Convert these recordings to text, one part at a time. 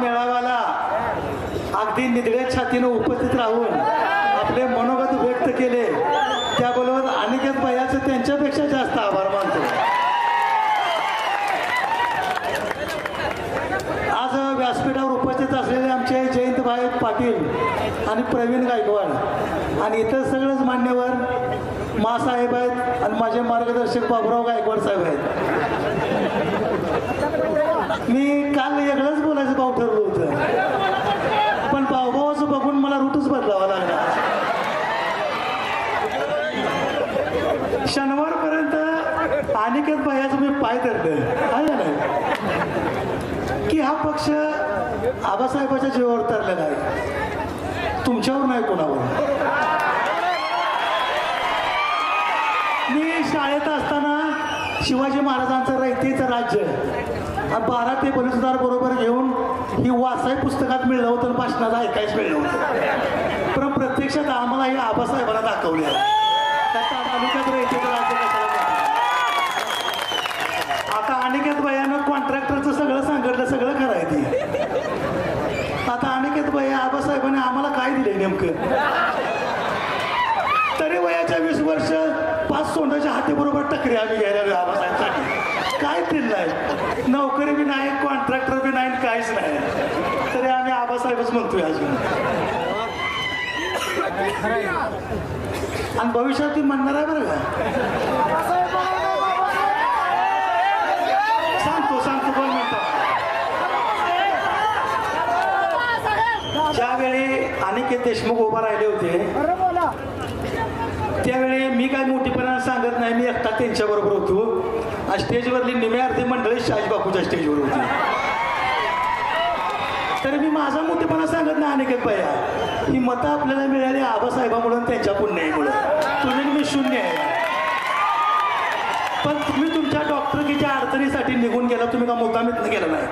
मेळाव्याला अगदी निगड्या छातीनं उपस्थित राहून आपले मनोगत व्यक्त केले त्याबरोबर अनिकेत भैयाचं त्यांच्यापेक्षा जास्त आभार मानतो. आज व्यासपीठावर उपस्थित असलेले आमचे जयंतभाई पाटील आणि प्रवीण गायकवाड आणि इतर सगळेच मान्यवर मासाहेब आहेत आणि माझे मार्गदर्शक बाबुराव गायकवाड साहेब आहेत. मी काल वेगळंच बोलायचं भाऊ ठरलो होतं. पण भाऊभावाचं बघून मला रूटच बदलावा लागला. शनिवारपर्यंत अनिकेत भायाचं मी पाय धरलं. आहे की हा पक्ष आबासाहेबाच्या जीवावर तरलेला आहे. तुमच्यावर नाही कोणावर. मी शाळेत असताना शिवाजी महाराजांचं रयतेचं राज्य. बारा ते बलुसदार बरोबर घेऊन ही वाचाय पुस्तकात मिळलं होतं आणि भाषणाला ऐकायच मिळलं होतं. पण प्रत्यक्षात आम्हाला हे आबासाहेबांना दाखवले तालुक्यात रयतेचं राज्य आता अनिकेत भैयानं कॉन्ट्रॅक्टरचं सगळं सांगितलं सगळं करायचं आता अनिकेत भैया आबासाहेबांनी आम्हाला काय दिले नेमकं? तरी वयाच्या वीस वर्ष पाच सोंडाच्या हातीबरोबर टकरी आम्ही घ्यायला लागलो आबासाहेबसाठी काय दिलंय नोकरी बी नाही कॉन्ट्रॅक्टर बी नाही काहीच नाही. तरी आम्ही आबासाहेबच म्हणतोय अजून. आणि भविष्यात ती म्हणणार आहे बरं का? सांगतो सांगतो कोण म्हणतो ज्यावेळी अनिकेत देशमुख उभा राहिले होते त्यावेळी मी काय मोठीपणा सांगत नाही मी एकटा त्यांच्याबरोबर होतो. स्टेजवरली निम्या अर्धी मंडळी शाजबापूच्या स्टेजवर होती. तरी मी माझा मोठेपणा सांगत नाही अनिकेत भैया. ही मतं आपल्याला मिळाली आबासाहेबामुळं म्हणून त्यांच्या पुण्याईमुळं. तुम्ही मी शून्य आहे. पण तुम्ही तुमच्या डॉक्टरकीच्या अडचणीसाठी निघून गेला तुम्ही का मुद्दामीत गेला नाही?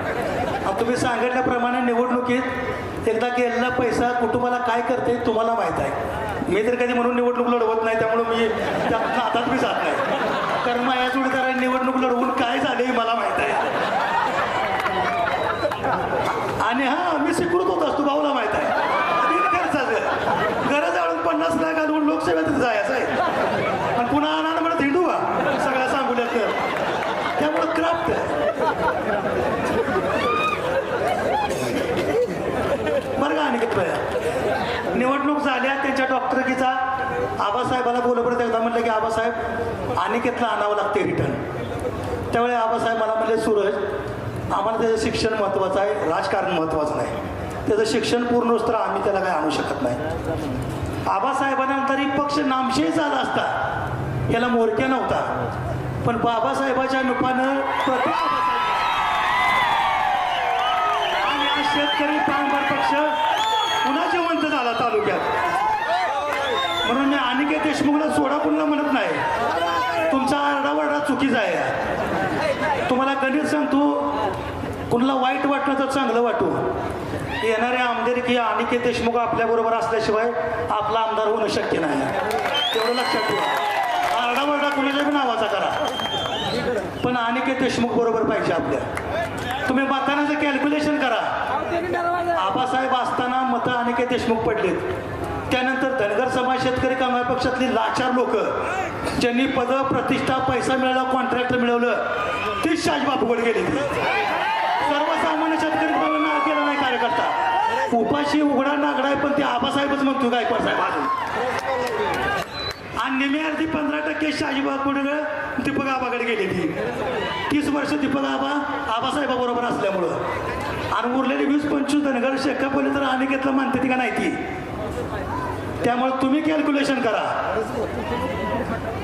आणि तुम्ही सांगितल्याप्रमाणे निवडणुकीत एकदा गेलेला पैसा कुटुंबाला काय करते तुम्हाला माहीत आहे. मी तर कधी म्हणून निवडणूक लढवत नाही त्यामुळे मी त्या हातात मी जात नाही. कारण माझ्या जोडीदारांनी निवडणूक लढवून काय झाले हे मला माहीत आहे. आणि हा मी स्वीकृत होत असतो भाऊला माहीत आहे. गरज आळून पन्नास लाख घालून लोकसेवेत जायचं आहे. आणि पुन्हा आनंद म्हणत हिंडू का सगळ्या तर. त्यामुळं क्राफ्ट बरं का अनिकेत निवडणूक झाल्या त्यांच्या डॉक्टरकीचा आबासाहेबाला बोलवपर्यंत एकदा म्हटलं की आबासाहेब अनिकेतला आणावं लागते रिटर्न त्यावेळी आबासाहेब मला म्हणले सूरज आम्हाला त्याचं शिक्षण महत्त्वाचं आहे राजकारण महत्त्वाचं नाही. त्याचं शिक्षण पूर्ण असतं आम्ही त्याला काही आणू शकत नाही. आबासाहेबांनंतर पक्ष नामशेष झाला असता. याला मोरक्या नव्हता. पण बाबासाहेबाच्या नुपानं प्रत्येक आणि शेतकरी पांबर पक्ष पुन्हा जिवंत झाला तालुक्यात म्हणून मी अनिकेत देशमुखला सोडा पुन्हा म्हणत नाही. तुमचा आरडावरडा चुकीचा आहे. तुम्हाला गणित सांगतो कुणाला वाईट वाटलं तर चांगलं वाटू. येणाऱ्या आमदार की अनिकेत देशमुख आपल्याबरोबर असल्याशिवाय आपला आमदार होणं शक्य नाही. तेवढं लक्षात ठेवा. आरडावरडा कुणाच्या बी नावाचा करा. पण अनिकेत देशमुख बरोबर पाहिजे आपल्या. तुम्ही मतानाचं कॅल्क्युलेशन करा. आबासाहेब असताना मतं अनिकेत देशमुख पडलेत. त्यानंतर धनगर समाज शेतकरी कामगार पक्षातली लाचार लोक ज्यांनी पद प्रतिष्ठा पैसा मिळाला कॉन्ट्रॅक्ट मिळवलं तीच शाजबापूकडे गेले. सर्वसामान्य शेतकरी केला नाही कार्यकर्ता. उपाशी उघडा नागडाय पण ते आबासाहेबच म्हणतो गायकवाड साहेब? आणि निम्या अर्धी पंधरा टक्के शाजीबापूकडे दीपक आबाकडे गेली ती तीस वर्ष दीपक आबा आबासाहेबाबरोबर असल्यामुळं. आणि उरलेले वीस पंचवीस धनगर शेकापली तर अनेकेतलं मानते ती का नाही ती? त्यामुळे तुम्ही कॅल्क्युलेशन करा.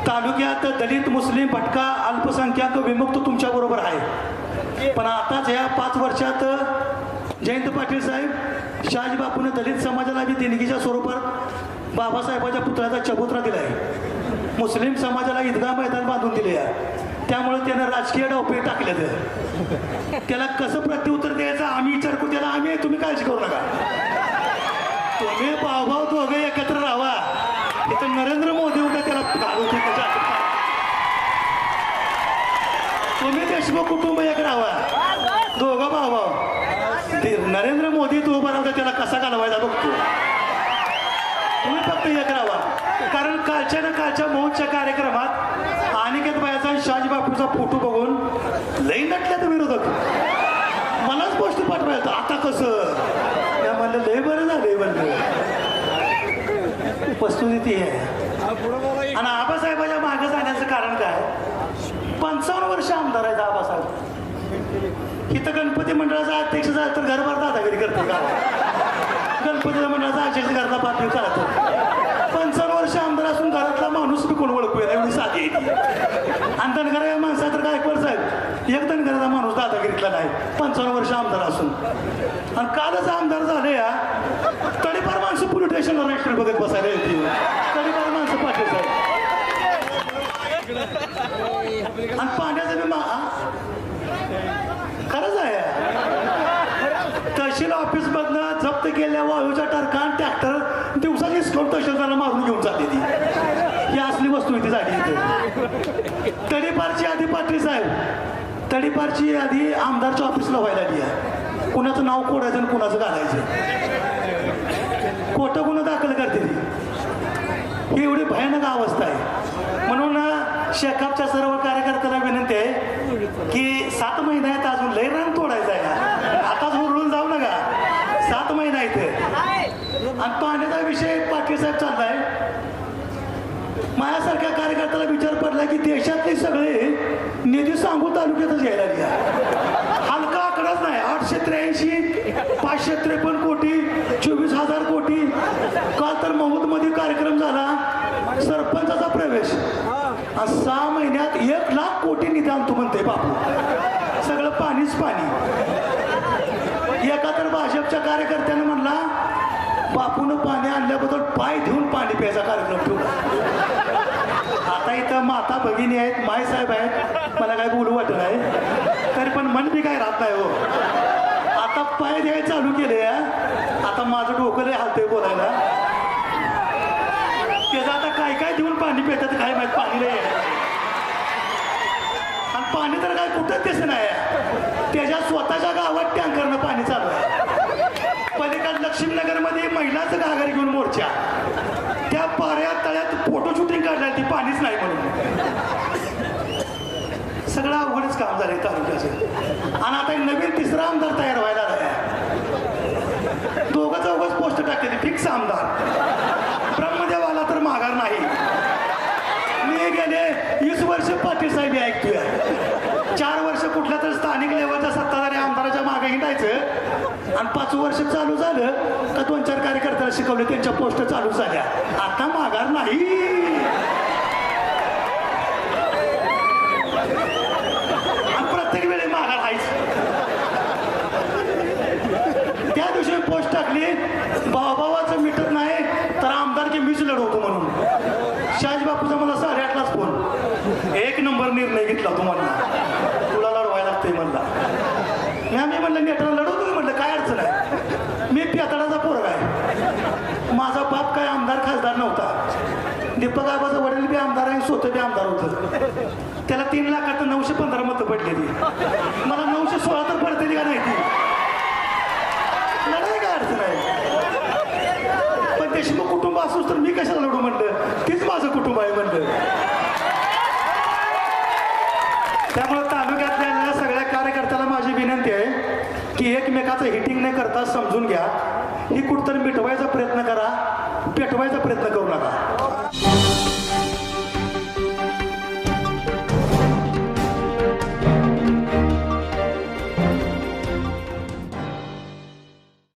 तालुक्यात दलित मुस्लिम भटका अल्पसंख्याक विमुक्त तुमच्या बरोबर आहे. पण आताच ह्या पाच वर्षात जयंत पाटील साहेब शहाजीबापूने दलित समाजाला बी देणगीच्या स्वरूपात बाबासाहेबाच्या पुतळ्याचा दिला आहे. मुस्लिम समाजाला ईदगाह मैदान बांधून दिले त्यामुळे त्यानं राजकीय डावपे टाकले त्याला कसं प्रत्युत्तर द्यायचं आम्ही विचार करू त्याला आम्ही तुम्ही काळजी करू नका. तुम्ही भावभाव दोघे एकत्र राहा. इथं नरेंद्र मोदी उद्या त्याला त्याच्या तुम्ही देशमुख कुटुंब एक राहा. दोघं भावभाव ते नरेंद्र मोदी तो उभा राहता त्याला कसा घालवायचा बघतो. तुम्ही फक्त एक राहा. कारण कालच्या ना कालच्या महोत्सव कार्यक्रमात अनिकेत बायाचा आणि बापूचा फोटो बघून लई नटल्यात विरोधक मलाच गोष्ट पाठवायचं आता कसं त्या म्हणलं लय बरं झालंय म्हणलं वस्तुस्थिती ती आहे आणि आबासाहेबाच्या मागे जाण्याचं कारण काय? पंचावन्न वर्ष आमदार आहेत आबासाहेब. इथं गणपती मंडळाचा अध्यक्ष झाला तर घरभर दादागिरी करते का? गणपती मंडळाचा अध्यक्ष घरला बातमी चालतो पंचावन्न वर्ष आमदार असून घरातला माणूस बी कोण ओळखू एवढी साधी. आणि धनगरा या माणसा तर गायकवाड साहेब? एक धनगराचा माणूस दादागिरीतला नाही. पंचावन्न वर्ष आमदार असून. आणि कालच आमदार झाले या. तडीपार माणसं बघत बसायला येते तडीपार माणसं पाटील आणि पाण्याचं बी मा खरंच आहे तहसील ऑफिस मधनं जप्त केल्या वाळूच्या टरकान ट्रॅक्टर दिवसाची स्टोन तहसीलदाराला मारून घेऊन जाते ती ही असली वस्तू इथे झाली इथे तडीपारची आधी पाटील साहेब तडीपारची आधी आमदारच्या ऑफिसला व्हायला आली आहे कुणाचं नाव कोडायचं आणि कुणाचं घालायचं खोटं दाखल करते. ती ही एवढी भयानक अवस्था आहे. म्हणून शेकापच्या सर्व कार्यकर्त्यांना विनंती आहे की सात महिने आहेत अजून लय रान तोडायचा आहे आताच उरळून जाऊ नका. सात महिने आहेत आणि पाण्याचा विषय पाटील साहेब चाललाय. माझ्यासारख्या कार्यकर्त्याला विचार पडला की देशातले सगळे निधी सांगू तालुक्यातच यायला लागल्या हलका आकडाच नाही आठशे त्र्याऐंशी पाचशे त्रेपन्न कोटी चोवीस हजार कोटी काल तर मध्ये कार्यक्रम झाला सरपंचाचा प्रवेश आणि सहा महिन्यात एक लाख कोटी निधी आणतो म्हणते बापू सगळं पाणीच पाणी एका तर भाजपच्या कार्यकर्त्यानं म्हणला बापून पाणी आणल्याबद्दल पाय देऊन पाणी प्यायचा कार्यक्रम ठेवला आता इथं माता भगिनी आहेत मायसाहेब आहेत मला काय बोलू वाटत नाही. तरी पण मन बी काय राहत नाही हो. आता पाय द्यायला चालू केले आता माझं डोकं लय हालतंय बोलायला. त्याचं आता काय काय देऊन पाणी पितात काय माहीत पाणी नाही आणि पाणी तर काय कुठंच दिसत नाही. त्याच्या स्वतःच्या गावात टँकरनं पाणी चालू आहे. पलीकडे लक्ष्मीनगरमध्ये महिलाचं घागर घेऊन मोर्चा. त्या पाऱ्यात तळ्यात फोटो शूटिंग काढल्या ती पाणीच नाही म्हणून. सगळं अवघडच काम झालंय तालुक्याचं. आणि आता एक नवीन तिसरा आमदार तयार व्हायला लागला. दोघं चौघच पोस्ट टाकते फिक्स आमदार ब्रह्मदेव आला तर माघार नाही मी गेले वीस वर्ष पाटील साहेब ऐकतोय चार वर्ष कुठल्या तर स्थानिक लेवलच्या सत्ताधारी आमदाराच्या मागे हिंडायचं. आणि पाच वर्ष चालू झालं का दोन चार कार्यकर्त्याला शिकवले त्यांच्या पोस्ट चालू झाल्या. आता माघार नाही. प्रत्येक वेळी माघार आहेच त्या दिवशी पोस्ट टाकली भावाचं मिटत नाही तर आमदारकी मीच लढवतो म्हणून. शाहजी बापूचा मला साडेआठलाच फोन. एक नंबर निर्णय घेतला तुम्हाला. तुला लागतंय म्हणला. मी आम्ही म्हणलं नेटाला लढवतो म्हणलं काय अडचण आहे? मी पेताडाचा पोरगा आहे. माझा बाप काय आमदार खासदार नव्हता. दीपक आबाचा वडील बी आमदार आणि स्वतः बी आमदार होतं. त्याला तीन लाखात नऊशे पंधरा मतं पडलेली मला नऊशे सोळा तर पडतेली का नाही ती? लढाई काय अडचण आहे. पण देशमुख कुटुंब असूच तर मी कशाला लढू म्हणलं? तीच माझं कुटुंब आहे म्हणलं त्यामुळे तालुक्यातल्या सगळ्या कार्यकर्त्याला माझी विनंती आहे की एकमेकाचं हिटिंग नाही करता समजून घ्या. ही कुठतरी मिटवायचा प्रयत्न करा पेटवायचा प्रयत्न करू नका.